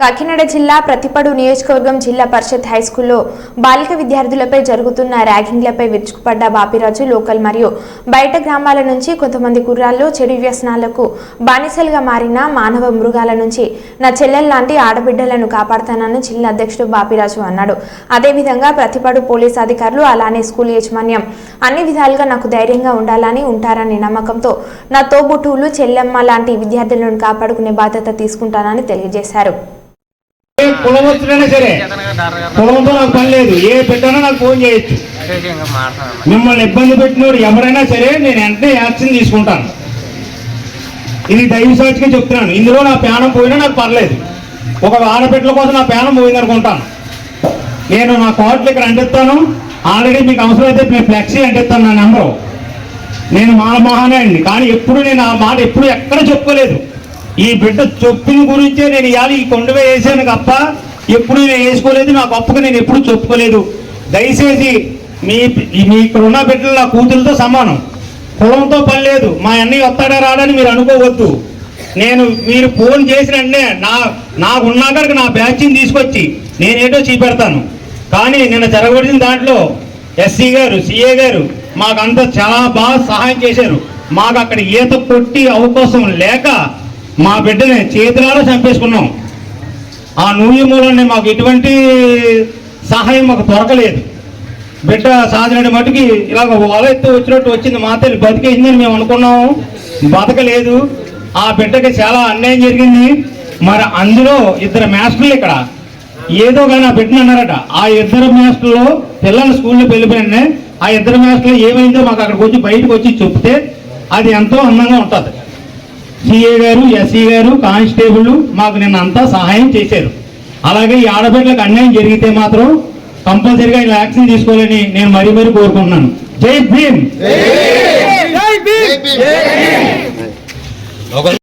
కాకినాడ జిల్లా ప్రతిపడు నియోజకవర్గం జిల్లా పరిషత్ హైస్కూల్లో బాలిక విద్యార్థులపై జరుగుతున్న ర్యాగింగ్లపై విరుచుకుపడ్డ బాపిరాజు లోకల్ మరియు బయట గ్రామాల నుంచి కొంతమంది కుర్రాల్లో చెడు వ్యసనాలకు బానిసలుగా మారిన మానవ మృగాల నుంచి నా చెల్లెల్లాంటి ఆడబిడ్డలను కాపాడుతానని జిల్లా అధ్యక్షుడు బాపిరాజు అన్నాడు. అదేవిధంగా ప్రతిపడు పోలీస్ అధికారులు అలానే స్కూల్ యాజమాన్యం అన్ని విధాలుగా నాకు ధైర్యంగా ఉండాలని ఉంటారనే నమ్మకంతో నా తోబుట్టువులు చెల్లెమ్మ లాంటి విద్యార్థులను కాపాడుకునే బాధ్యత తీసుకుంటానని తెలియజేశారు. కులం వచ్చినా సరే కులంతో నాకు పని లేదు. ఏ బిడ్డనో నాకు ఫోన్ చేయొచ్చు. మిమ్మల్ని ఇబ్బంది పెట్టినోడు ఎవరైనా సరే నేను వెంటనే యాక్షన్ తీసుకుంటాను. ఇది దైవ సాక్షిగా చెప్తున్నాను. ఇందులో నా ప్రాణం పోయినా నాకు పర్లేదు. ఒక ఆడబిడ్డల కోసం నా ప్రాణం పోయింది అనుకుంటాను నేను నా కోట్లు ఇక్కడ అంటిస్తాను. ఆల్రెడీ మీకు అవసరమైతే మీ ఫ్లెక్సీ అంటిస్తాను నా నెంబరు. నేను మానమోహనే అండి. కానీ ఎప్పుడు నేను ఆ మాట ఎప్పుడు ఎక్కడ చెప్పుకోలేదు. ఈ బిడ్డ చొప్పుని గురించే నేను ఇవాళ ఈ కొండవే వేసాను తప్ప ఎప్పుడు నేను వేసుకోలేదు నా గొప్పగా నేను ఎప్పుడు చెప్పుకోలేదు. దయచేసి మీ మీ ఇక్కడ ఉన్న బిడ్డలు నా కూతురుతో సమానం. కులంతో పని లేదు. మా అన్నయ్య వస్తాడా రాడని మీరు అనుకోవద్దు. నేను మీరు ఫోన్ చేసిన నా నాకు ఉన్నాక నా బ్యాచ్ని తీసుకొచ్చి నేనేటో చూపెడతాను. కానీ నిన్న జరగబడిన దాంట్లో ఎస్సీ గారు సిఏ గారు మాకంతా చాలా బాగా సహాయం చేశారు. మాకు అక్కడ ఈత కొట్టి అవకాశం లేక మా బిడ్డని చేతులారా చంపేసుకున్నాం. ఆ నూయి మూలనే మాకు ఎటువంటి సహాయం మాకు దొరకలేదు. బిడ్డ సాధనడి మటుకి ఇలాగ వలెత్తు వచ్చినట్టు వచ్చింది. మా తల్లి బతికేసిందని మేము అనుకున్నాము. బతకలేదు. ఆ బిడ్డకి చాలా అన్యాయం జరిగింది. మరి అందులో ఇద్దరు మాస్టర్లు ఇక్కడ. ఏదో కానీ ఆ బిడ్డను అన్నారట. ఆ ఇద్దరు మాస్టర్లు పిల్లలు స్కూల్లో వెళ్ళిపోయిన ఆ ఇద్దరు మాస్టర్లు ఏమైందో మాకు అక్కడికి వచ్చి బయటకు వచ్చి చెప్తే అది ఎంతో అందంగా ఉంటుంది. సిఏ గారు ఎస్సీ గారు కానిస్టేబుల్ మాకు నిన్న అంతా సహాయం చేశారు. అలాగే ఈ ఆడబిడ్డలకు అన్యాయం జరిగితే మాత్రం కంపల్సరీగా ఇలా యాక్షన్ తీసుకోవాలని నేను మరీ మరీ కోరుకుంటున్నాను. జై భీమ్! జై భీమ్!